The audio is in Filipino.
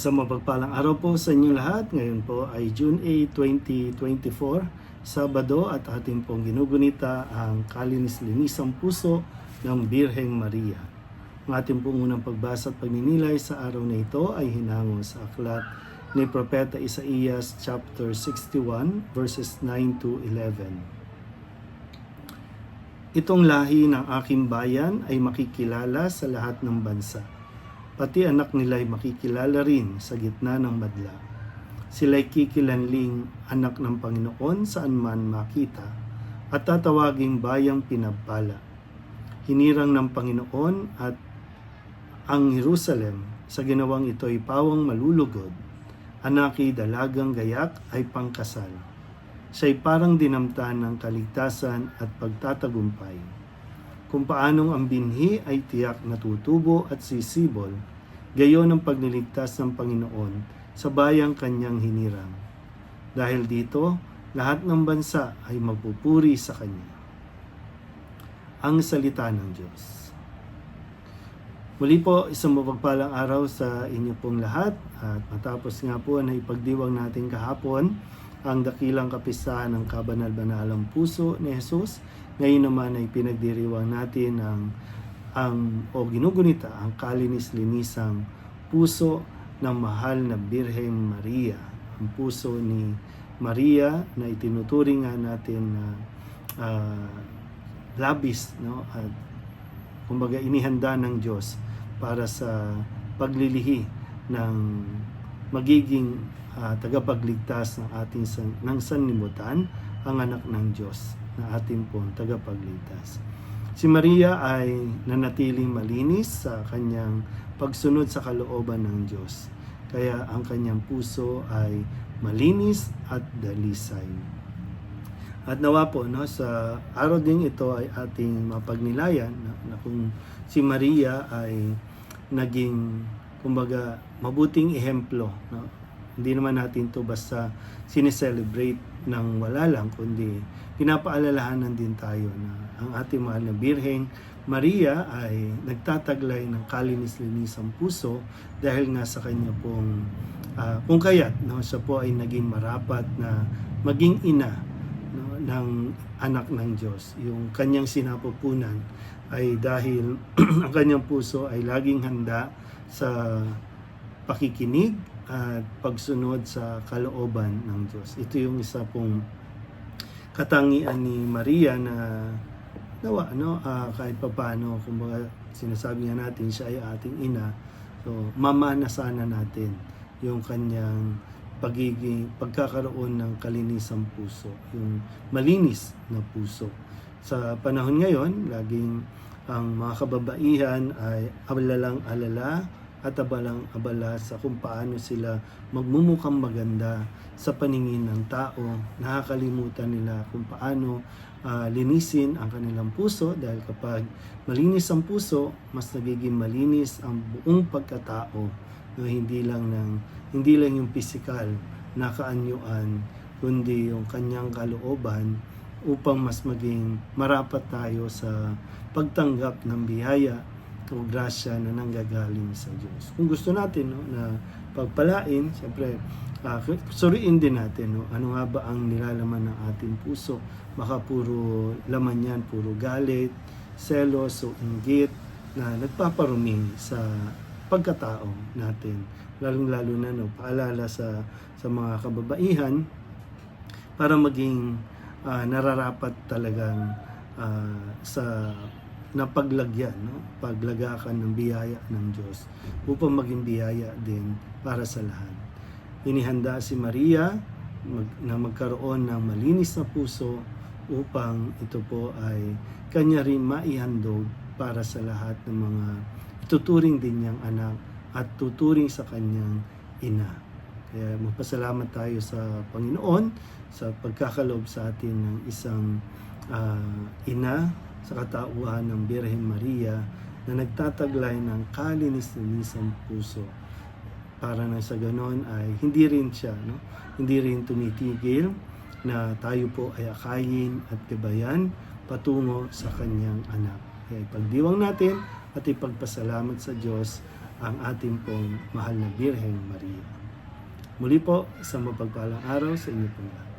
Isang mapagpalang araw po sa inyo lahat. Ngayon po ay June 8, 2024, Sabado at ating pong ginugunita ang kalinis-linisang puso ng Birheng Maria. Ang ating pong unang pagbasa at pagninilay sa araw na ito ay hinango sa aklat ni Propeta Isaías chapter 61 verses 9 to 11. Itong lahi ng aking bayan ay makikilala sa lahat ng bansa. Pati anak nila ay makikilala rin sa gitna ng madla. Sila'y kikilanling anak ng Panginoon saan man makita at tatawaging bayang pinagpala. Hinirang ng Panginoon at ang Jerusalem sa ginawang ito ay pawang malulugod. Anaki dalagang gayak ay pangkasal. Siya'y parang dinamtan ng kaligtasan at pagtatagumpay. Kung paanong ang binhi ay tiyak natutubo at sisibol, gayon ang pagliligtas ng Panginoon sa bayang kanyang hinirang. Dahil dito, lahat ng bansa ay magpupuri sa Kanya. Ang Salita ng Diyos. Muli po, isang mapagpalang araw sa inyo pong lahat at matapos nga po na ipagdiwang natin kahapon ang dakilang kapisahan ng kabanal-banalang puso ni Jesus. Ngayon naman ay pinagdiriwang natin ang, ang o ginugunita ang kalinis-linisang puso ng mahal na Birheng Maria. Ang puso ni Maria na itinuturing nga natin na ah, labis no at kumbaga inihanda ng Diyos para sa paglilihi ng magiging ah, tagapagligtas ng ating san, ng sanlibutan ang anak ng Diyos na ating pong tagapagligtas. Si Maria ay nanatiling malinis sa kanyang pagsunod sa kalooban ng Diyos. Kaya ang kanyang puso ay malinis at dalisay. At nawa po no sa araw ding ito ay ating mapagnilayan na, na kung si Maria ay naging kumbaga mabuting ehemplo no hindi naman natin to basta sineselebrate ng wala lang kundi pinapaalalahanan din tayo na ang ating mahal na Birheng Maria ay nagtataglay ng kalinis-linisang puso dahil nga sa kanya pong ah, kung kaya't no siya po ay naging marapat na maging ina no, ng anak ng Diyos. Yung kanyang sinapupunan ay dahil ang kanyang puso ay laging handa sa pakikinig at pagsunod sa kalooban ng Diyos. Ito yung isa pong katangian ni Maria na nawa no? Ah, kahit papaano kumbaga sinasabi nga natin siya ay ating ina. So mamana sana natin yung kanyang pagiging pagkakaroon ng kalinisang puso yung malinis na puso. Sa panahon ngayon laging ang mga kababaihan ay abalalang alala at abalang abala sa kung paano sila magmumukhang maganda sa paningin ng tao. Nakakalimutan nila kung paano ah, linisin ang kanilang puso dahil kapag malinis ang puso, mas nagiging malinis ang buong pagkatao. No, hindi lang ng hindi lang yung physical na kaanyuan, kundi yung kanyang kalooban upang mas maging marapat tayo sa pagtanggap ng biyaya o grasya na nanggagaling sa Diyos. Kung gusto natin no, na pagpalain, siyempre, ah, suriin din natin no, ano nga ba ang nilalaman ng ating puso. Baka puro laman yan, puro galit, selos o inggit na nagpaparumi sa pagkatao natin. Lalong-lalo na no, paalala sa, sa mga kababaihan para maging ah, nararapat talagang ah, sa na paglagyan, no? paglagakan ng biyaya ng Diyos upang maging biyaya din para sa lahat. Inihanda si Maria mag, na magkaroon ng malinis na puso upang ito po ay kanya rin maihandog para sa lahat ng mga tuturing din niyang anak at tuturing sa kanyang ina. Kaya magpasalamat tayo sa Panginoon sa pagkakaloob sa atin ng isang ah, ina sa katauhan ng Birhen Maria na nagtataglay ng kalinis-linisang puso para na sa ganon ay hindi rin siya, no? hindi rin tumitigil na tayo po ay akayin at gabayan patungo sa kanyang anak. Kaya ipagdiwang natin at ipagpasalamat sa Diyos ang ating pong mahal na Birheng Maria. Muli po, sa mapagpalang araw sa inyo pong lahat.